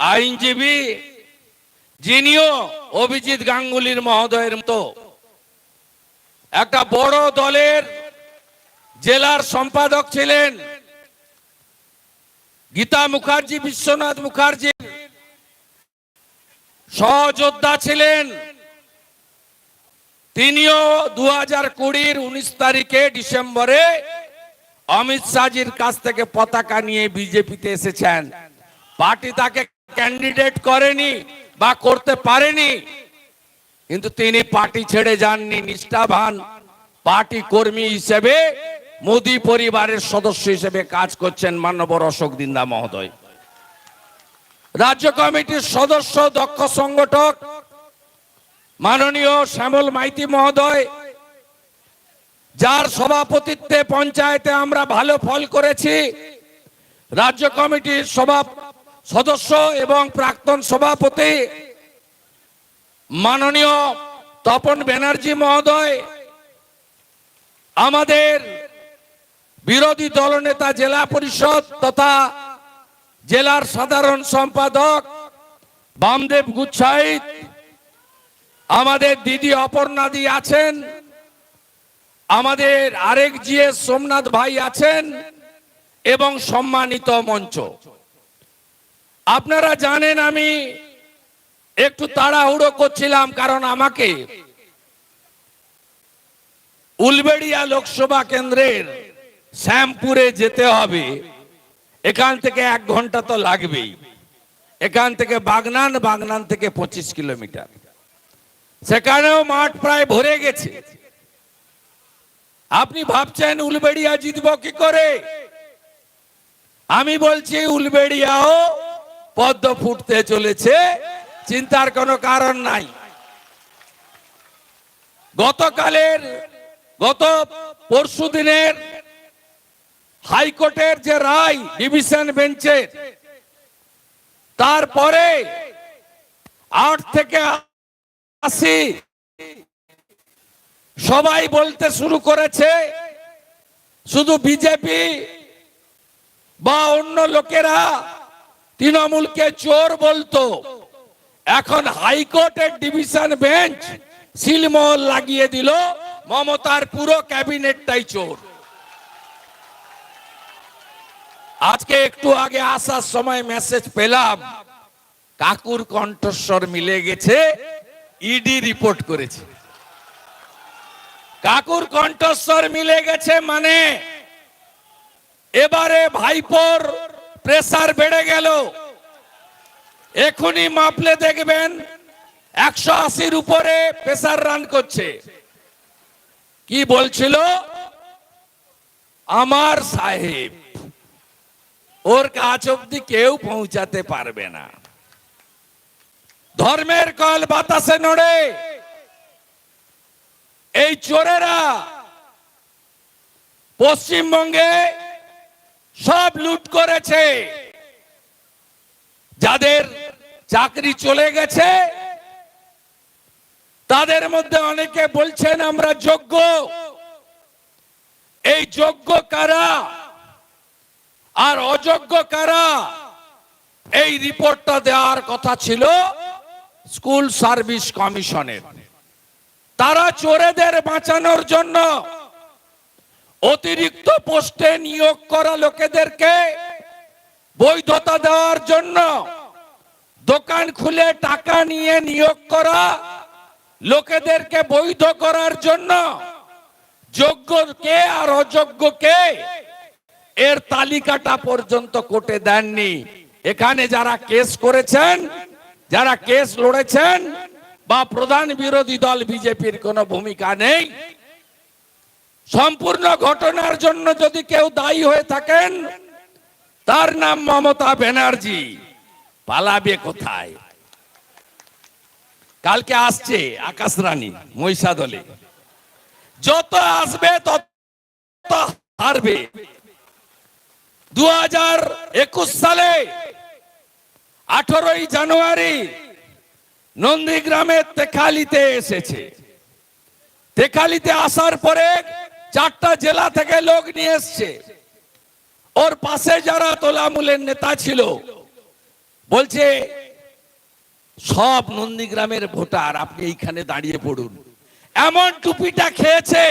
আইনজীবী যিনিও অভিজিৎ গাঙ্গুলির মহোদয়ের মতো একটা বড় দলের জেলার সম্পাদক ছিলেন গীতা মুখার্জি, বিশ্বনাথ মুখার্জি। সহযোদ্ধা ছিলেন। তিনিও দু হাজার কুড়ির উনিশ তারিখে ডিসেম্বরে অমিত শাহজির কাছ থেকে পতাকা নিয়ে বিজেপিতে এসেছেন। পার্টি তাকে ক্যান্ডিডেট করেনি বা করতে পারেনি, কিন্তু তিনি পার্টি ছেড়ে যাননি, নিষ্ঠাবান পার্টি কর্মী হিসেবে, মোদী পরিবারের সদস্য হিসেবে কাজ করছেন মান্যবর অশোক দিন্দা মহোদয়। রাজ্য কমিটির সদস্য, দক্ষ সংগঠক, মাননীয় শ্যামল মাইতি মহোদয়, যার সভাপতিত্বে পঞ্চায়েতে আমরা ভালো ফল করেছি। রাজ্য কমিটির সভা সদস্য এবং প্রাক্তন সভাপতি মাননীয় তপন ব্যানার্জি মহোদয়, আমাদের বিরোধী দলনেতা জেলা পরিষদ তথা জেলার সাধারণ সম্পাদক বামদেব গুচ্ছাইত, আমাদের দিদি অপর্ণাদি আছেন, আমাদের আরেক জিএস সোমনাথ ভাই আছেন এবং সম্মানিত মঞ্চ। আপনারা জানেন আমি একটু তাড়াহুড়ো করছিলাম কারণ আমাকে উলবেড়িয়া লোকসভা কেন্দ্রের শ্যামপুরে যেতে হবে। এখান থেকে এক ঘণ্টা তো লাগবেই। এখান থেকে বাগনান বাগনান থেকে পঁচিশ কিলোমিটার। সেখানেও মাঠ প্রায় ভরে গেছে। আপনি ভাবছেন উলবেড়িয়া জিতব কি করে? আমি বলছি উলবেড়িয়াও পদ্ম ফুটতে চলেছে, চিন্তার কোনো কারণ নাই। গতকালের, গত পরশু দিনের হাইকোর্টের যে রায়, ডিভিশন বেঞ্চের তারপরে আট থেকে আশি সবাই বলতে শুরু করেছে, শুধু বিজেপি বা অন্য লোকেরা তৃণমূলকে চোর বলতো, এখন হাইকোর্টের ডিভিশন বেঞ্চ সিলমোহর লাগিয়ে দিল, মমতার পুরো ক্যাবিনেটটাই চোর। আজকে একটু আগে আসার সময় মেসেজ পেলাম, কাকুর কণ্ঠস্বর মিলে গেছে ইডি রিপোর্ট করেছে। কাকুর কণ্ঠস্বর মিলে গেছে মানে এবারে ভাইপোর প্রেসার বেড়ে গেল। এখনই মাপলে দেখবেন একশো আশির উপরে প্রেসার রান করছে। কি বলছিল? আমার সাহেব, ওর কাছ অব্দি কেউ পৌঁছাতে পারবে না। ধর্মের কল বাতাসে নড়ে। এই চোরেরা পশ্চিমবঙ্গে সব লুট করেছে। যাদের চাকরি চলে গেছে, তাদের মধ্যে অনেকে বলছেন, আমরা যোগ্য। এই যোগ্য কারা? আর অযোগ্য কারা? এই রিপোর্টটা দেওয়ার কথা ছিল স্কুল সার্ভিস কমিশনের। তারা চোরেদের বাঁচানোর জন্য অতিরিক্ত পোস্টে নিয়োগ করা লোকেদেরকে বৈধতা দেওয়ার জন্য দোকান খুলে টাকা নিয়ে নিয়োগ করা লোকেদেরকে বৈধ করার জন্য যোগ্য কে আর অযোগ্য কে এর তালিকাটা পর্যন্ত কোটে দেননি। এখানে যারা কেস করেছেন, যারা কেস লড়েছেন বা প্রধান বিরোধী দল বিজেপির কোনো ভূমিকা নেই সম্পূর্ণ ঘটনার জন্য যদি কেউ দায়ী হয়ে থাকেন, তার নাম মমতা ব্যানার্জি। পালাবে কোথায়? কালকে আসছে আকাশ রানী, মহিষাদলে। যত আসবে, তত হারবে। দু হাজার একুশ সালে আঠারোই জানুয়ারি নন্দীগ্রামের তেখালিতে এসেছে। তেখালিতে আসার পরে চারটা জেলা থেকে লোক নিয়ে এসছে। ওর পাশে যারা তোলামূলের নেতা ছিল, বলছে, সব নন্দীগ্রামের ভোটার, আপনি এইখানে দাঁড়িয়ে পড়ুন। এমন টুপিটা খেয়েছে,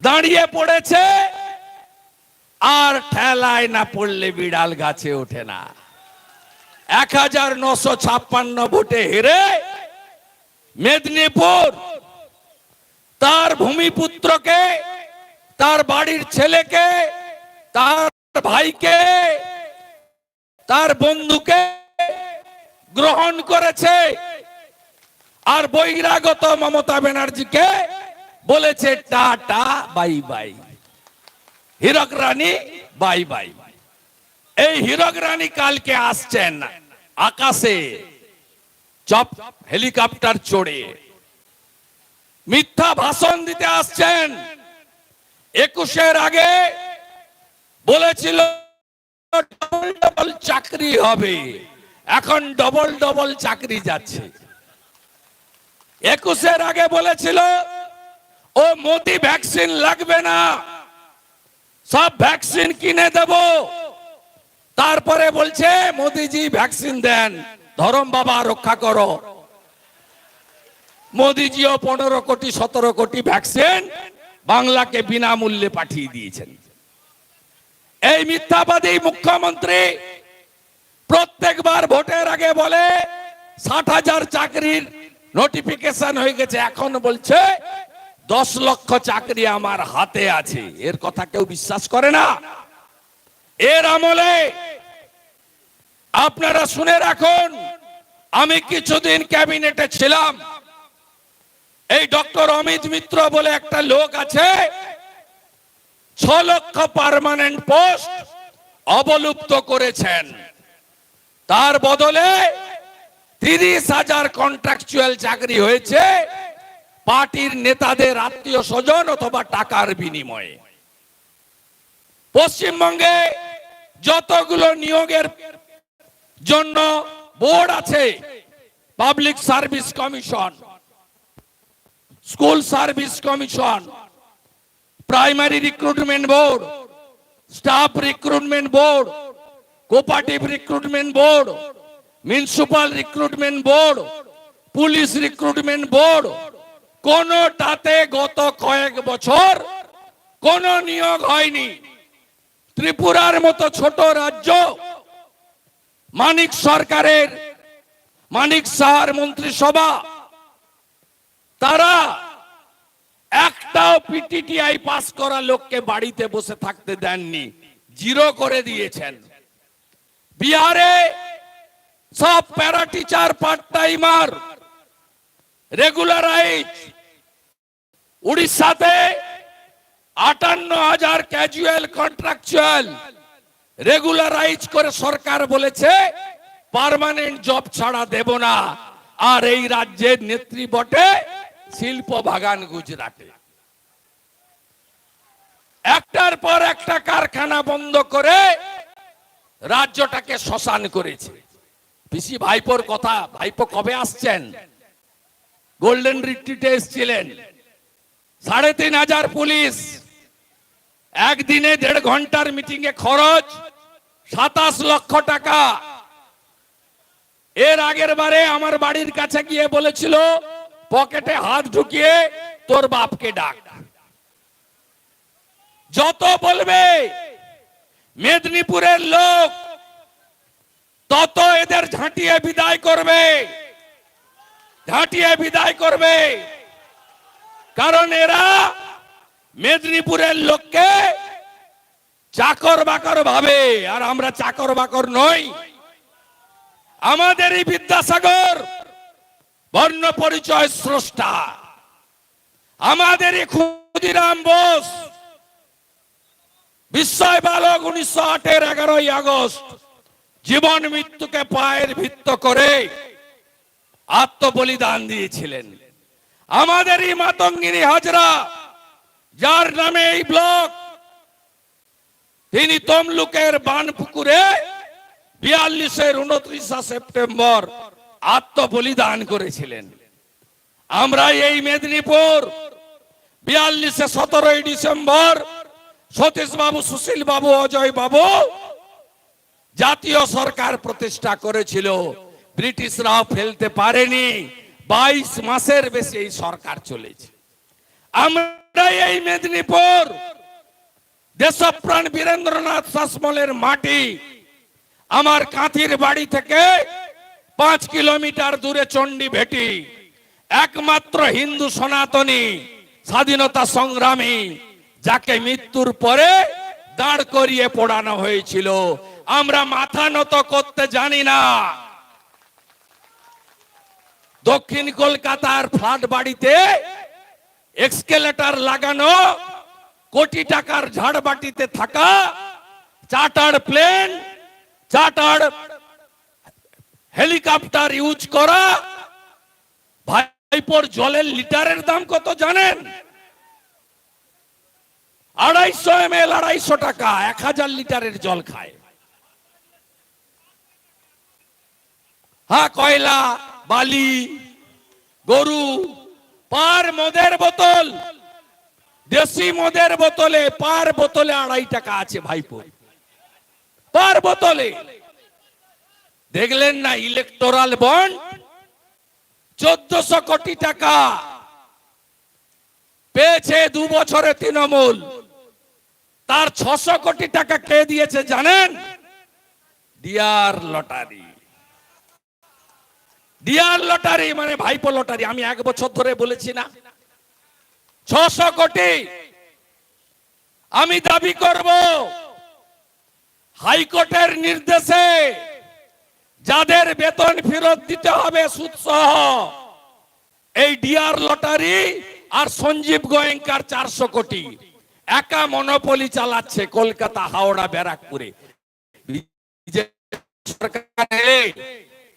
দাঁড়িয়ে পড়েছে, আর ঠেলায় না পড়লে বিড়াল গাছে ওঠে না। এক হাজার নশো ছাপ্পান্ন ভোটে হেরে মেদিনীপুর তার ভূমিপুত্রকে, তার বাড়ির ছেলেকে, তার ভাইকে, তার বন্ধুকে গ্রহণ করেছে। আর বহিরাগত মমতা ব্যানার্জিকে বলেছে, tata, bye bye. Hirak Rani, bye bye. এই হীরক রানী কালকে আসছেন আকাশে, চপ হেলিকপ্টার চড়ে। মিথ্যা ভাষণ দিতে আসছেন। একুশের আগে বলেছিল, ডবল ডবল চাকরি হবে। এখন ডবল ডবল চাকরি যাচ্ছে। একুশের আগে বলেছিল, ও মোদি ভ্যাকসিন লাগবে না। সব ভ্যাকসিন কিনে দেব। তারপরে বলছে, মোদিজি ভ্যাকসিন দেন। ধরম বাবা রক্ষা করো। মোদিজিও পনেরো কোটি, সতেরো কোটি ভ্যাকসিন বাংলাকে বিনামূল্যে পাঠিয়ে দিয়েছেন। এই মিথ্যাবাদী মুখ্যমন্ত্রী প্রত্যেকবার ভোটের আগে বলে, ষাট হাজার চাকরির নোটিফিকেশন হয়ে গেছে, এখন বলছে, দশ লক্ষ চাকরি আমার হাতে আছে। এর কথা কেউ বিশ্বাস করে না। এর আমলে আপনারা শুনে রাখুন, আমি কিছুদিন ক্যাবিনেটে ছিলাম। এই ডক্টর অমিত মিত্র বলে একটা লোক আছে। ছ লক্ষ পারমানেন্ট পোস্ট অবলুপ্ত করেছেন। তার বদলে তিরিশ হাজার কন্ট্রাকচুয়াল চাকরি হয়েছে পার্টির নেতাদের আত্মীয় স্বজন অথবা টাকার বিনিময়ে। পশ্চিমবঙ্গে যতগুলো নিয়োগের জন্য বোর্ড আছে, public service commission. School service commission, primary recruitment board, staff recruitment board, cooperative recruitment board municipal recruitment board, police recruitment board, কোনটাতে গত কয়েক বছর কোন নিয়োগ হয়নি। ত্রিপুরার মতো ছোট রাজ্য, মানিক সরকারের, মানিক সাহার মন্ত্রিসভা তারা একটাও পিটিটিআই পাস করা লোককে বাড়িতে বসে থাকতে দেননি, জিরো করে দিয়েছেন। বিহারে সব para teacher part timer regularise, উড়িষ্যাতে আটান্ন হাজার ক্যাজুয়াল কন্ট্রাকচুয়াল রেগুলারাইজ করে সরকার বলেছে পার্মানেন্ট জব ছাড়া দেব না। আর এই রাজ্যের নেত্রী বটে শিল্প বাগান গুজরাটে। একটার পর একটা কারখানা বন্ধ করে রাজ্যটাকে শ্মশান করেছে। পিসি ভাইপোর কথা, ভাইপো কবে আসছেন? গোল্ডেন রিট্রিটে এসেছিলেন। সাড়ে তিন হাজার পুলিশ। একদিনে দেড় ঘণ্টার মিটিং এ খরচ সাতাশ লক্ষ টাকা। এর আগের বারে আমার বাড়ির কাছে গিয়ে বলেছিল পকেটে হাত ঢুকিয়ে তোর বাপকে ডাক। যত বলবে মেদিনীপুরের লোক তত এদের ঝাঁটিয়ে বিদায় করবে। ঝাঁটিয়ে বিদায় করবে। কারণ এরা মেদিনীপুরের লোককে চাকর বাকর ভাবে, আর আমরা চাকর বাকর নই। আমাদেরই বিদ্যাসাগর বর্ণ পরিচয় স্রষ্টা। আমাদেরই ক্ষুদিরাম বোস। বিস্ময় বালক উনিশশো আটের এগারোই আগস্ট জীবন মৃত্যুকে পায়ের ভিত্ত করে আত্মবলিদান দিয়েছিলেন। আমাদেরই মাতঙ্গিনী হাজরা, যার নামে এই ব্লক, তিনি তমলুকের বানপুকুরে বিয়াল্লিশের উনত্রিশা সেপ্টেম্বর আত্মবলিদান করেছিলেন। আমরা এই মেদিনীপুর বিয়াল্লিশে সতেরোই ডিসেম্বর সতীশ বাবু সুশীল বাবু অজয় বাবু জাতীয় সরকার প্রতিষ্ঠা করেছিল। ব্রিটিশরাও ফেলতে পারেনি। বাইশ মাসের বেশি এই সরকার চলেছে। আমরা এই মেদিনীপুর দেশপ্রাণ বীরেন্দ্রনাথ শাসমলের মাটি আমার কাঁথির বাড়ি থেকে পাঁচ কিলোমিটার দূরে চণ্ডী ভেটি, একমাত্র হিন্দু সনাতনী স্বাধীনতা সংগ্রামী, যাকে মৃত্যুর পরে দাঁড় করিয়ে পড়ানো হয়েছিল। আমরা মাথা নত করতে জানি না। দক্ষিণ কলকাতার ফ্ল্যাট বাড়িতে এক্সকেলেটার লাগানো, কোটি টাকার ঝাড়বাটিতে থাকা, charter plane, charter helicopter use করা, ভাইপোর জলের লিটারের দাম কত জানেন? আড়াইশো এম এল আড়াইশো টাকা, এক হাজার লিটারের জল খায়। হ্যাঁ কয়লা, বালি, গরু, পার মদের বোতল, দেশি মদের বোতলে, পার বোতলে আড়াই টাকা আছে ভাইপো পার বোতলে। দেখলেন না ইলেকটোরাল বন্ড চোদ্দশো কোটি টাকা পেয়েছে দু বছরে তৃণমূল। তার ছশো কোটি টাকা কে দিয়েছে জানেন? Dear lottery. ডিয়ার লটারি মানে ভাইপো লটারি, আমি এক বছর ধরে বলেছি না। ছশো কোটি আমি দাবি করব। হাইকোর্টের নির্দেশে যাদের বেতন ফেরত দিতে হবে সুদ সহ এই ডিআর লটারি আর সঞ্জীব গোয়েঙ্কার চারশো কোটি। একা মনোপলি চালাচ্ছে কলকাতা, হাওড়া, ব্যারাকপুরে।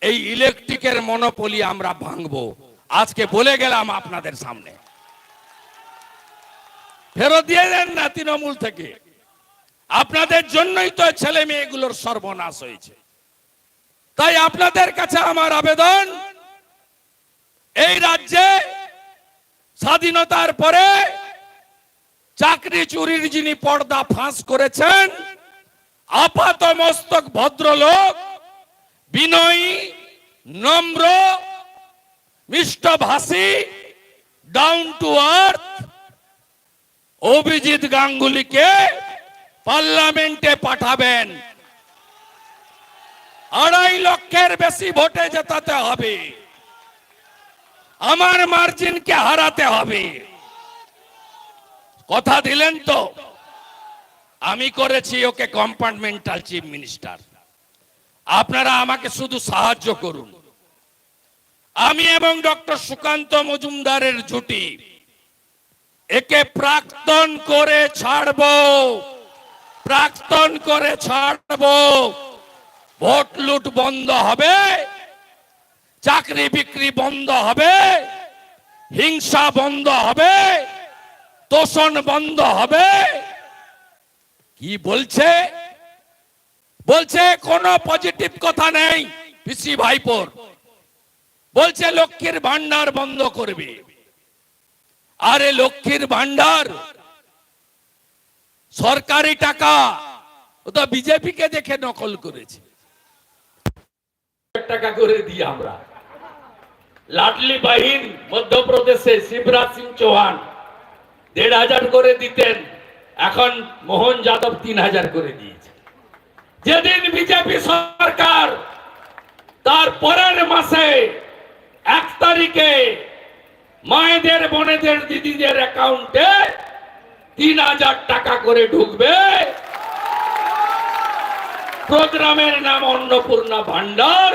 এই ইলেকট্রিকের মনোপলি আমরা ভাঙবো। আজকে বলে গেলাম আপনাদের সামনে। ফেরত দিয়ে দেন না তৃণমূল থেকে। আপনাদের জন্যই তো ছেলে মেয়েগুলোর সর্বনাশ হয়েছে। তাই আপনাদের কাছে আমার আবেদন, এই রাজ্যে স্বাধীনতার পরে চাকরি চুরির যিনি পর্দা ফাঁস করেছেন, আপাত মস্তক ভদ্রলোক, বিনয়ী, নম্র, মিষ্টভাষী ডাউন টু আর্থ অভিজিৎ গাঙ্গুলিকে পার্লামেন্টে পাঠাবেন। আড়াই লক্ষের বেশি ভোটে জেতাতে হবে। আমার মার্জিনকে হারাতে হবে। কথা দিলেন তো? আমি করেছি ওকে কম্পার্টমেন্টাল চিফ মিনিস্টার আপনারা আমাকে শুধু সাহায্য করুন। আমি এবং ডক্টর সুকান্ত মজুমদারের জুটি একে প্রাক্তন করে ছাড়বো। প্রাক্তন করে ছাড়বো। ভোট লুট বন্ধ হবে, চাকরি বিক্রি বন্ধ হবে, হিংসা বন্ধ হবে, তোষণ বন্ধ হবে। কি বলছে? বলছে, কোনো পজিটিভ কথা নেই, পিসি ভাইপোর। বলছে, লক্ষ্মীর ভান্ডার বন্ধ করবে। আরে লক্ষ্মীর ভান্ডার সরকারি টাকা, ও তো বিজেপি কে দেখে নকল করেছে। টাকা করে দিই আমরা। লাডলি বাহিন, মধ্যপ্রদেশে শিবরাজ সিং চৌহান, দেড় হাজার করে দিতেন, এখন মোহন যাদব তিন হাজার করে দিয়েছে। যেদিন বিজেপি সরকার, তার পরের মাসে এক তারিখে মায়েদের, বোনেদের, দিদিদের অ্যাকাউন্টে তিন হাজার টাকা করে ঢুকবে। প্রোগ্রামের নাম অন্নপূর্ণা ভান্ডার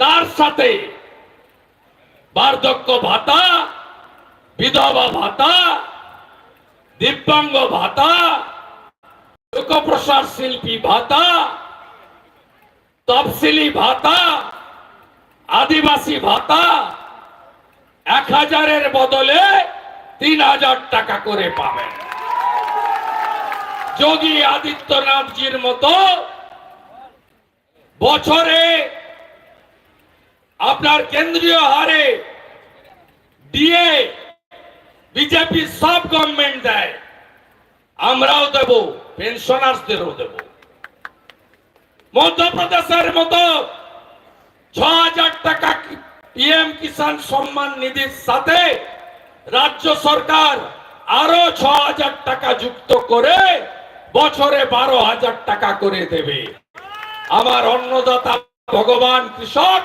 তার সাথে বার্ধক্য ভাতা, বিধবা ভাতা, দিব্যাঙ্গ ভাতা, লোকপ্রসার শিল্পী ভাতা, তফসিলি ভাতা, আদিবাসী ভাতা, এক হাজারের বদলে তিন হাজার টাকা করে পাবেন। যোগী আদিত্যনাথজির মতো বছরে আপনার কেন্দ্রীয় হারে দিয়ে বিজেপি সব গভর্নমেন্ট দেয়, আমরাও দেব পেনশনার্সদেরও দেব। মধ্যপ্রদেশের মতো ছ হাজার টাকা পিএম কিষাণ সম্মান নিধির সাথে রাজ্য সরকার আরও ছ হাজার টাকা যুক্ত করে বছরে বারো হাজার টাকা করে দেবে। আমার অন্নদাতা ভগবান কৃষক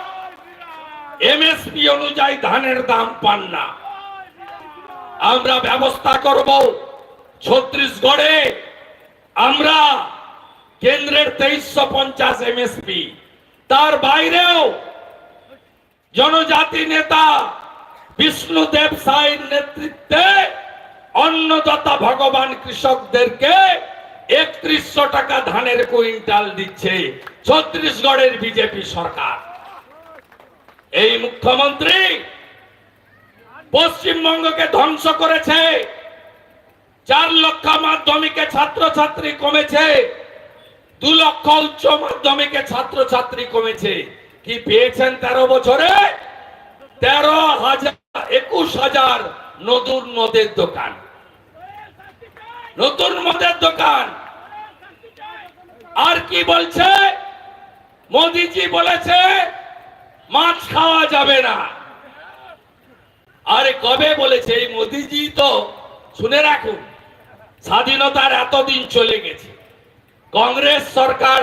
এমএসপি অনুযায়ী ধানের দাম পান না। আমরা ব্যবস্থা করব ছত্রিশগড়ে আমরা কেন্দ্রের তেইশশো পঞ্চাশ এমএসপি তার বাইরেও জনজাতি নেতা বিষ্ণুদেব সাইর নেতৃত্বে অন্নদাতা ভগবান কৃষকদেরকে একত্রিশশো টাকা ধানের কুইন্টাল দিচ্ছে ছত্রিশগড়ের বিজেপি সরকার। এই মুখ্যমন্ত্রী পশ্চিমবঙ্গকে ধ্বংস করেছে, চার লক্ষ মাধ্যমিকে ছাত্রছাত্রী কমেছে, দু লক্ষ উচ্চ মাধ্যমিকে ছাত্রছাত্রী কমেছে। কি পেয়েছেন তেরো বছরে? তেরো হাজার, একুশ হাজার নতুন মদের দোকান। নতুন মদের দোকান। আর কি বলছে? মোদিজি বলেছে, মাছ খাওয়া যাবে না। আরে কবে বলেছে? এই মোদিজি তো, শুনে রাখুন, স্বাধীনতার এতদিন চলে গেছে। কংগ্রেস সরকার,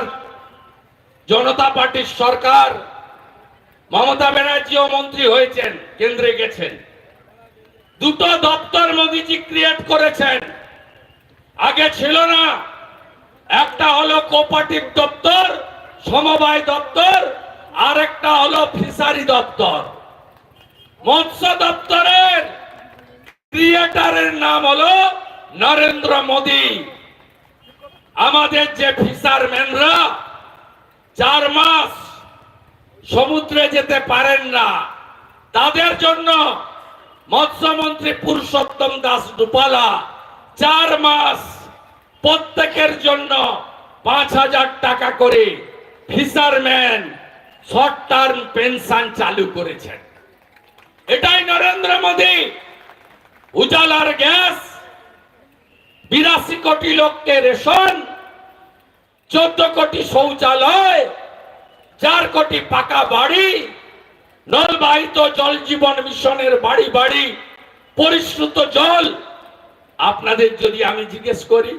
জনতা পার্টির সরকার, মমতা ব্যানার্জিও মন্ত্রী হয়েছেন, কেন্দ্রে গেছেন। দুটো দপ্তর মোদিজি ক্রিয়েট করেছেন। আগে ছিল না একটা হলো কোপারেটিভ দপ্তর, সমবায় দপ্তর আর একটা হলো ফিশারি দপ্তর। মৎস্য দপ্তরের ক্রিয়েটারের নাম হলো নরেন্দ্র মোদী। আমাদের যে ফিশারম্যানরা চার মাস সমুদ্রে যেতে পারেন না, তাদের জন্য মৎস্যমন্ত্রী পুরুষোত্তম দাস ডুপালা চার মাস প্রত্যেকের জন্য পাঁচ হাজার টাকা করে ফিশারম্যান শর্ট টার্ম পেনশন চালু করেছেন। এটাই নরেন্দ্র মোদী। উজালার গ্যাস, বিরাশি কোটি লোককে রেশন, চোদ্দ কোটি শৌচালয়, চার কোটি পাকা বাড়ি, নলবাহিত জল জীবন মিশনের বাড়ি বাড়ি, পরিশ্রুত জল। আপনাদের যদি আমি জিজ্ঞেস করি,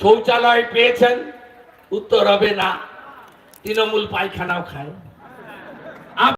শৌচালয় পেয়েছেন? উত্তর হবে না। তৃণমূল পায়খানাও খায়।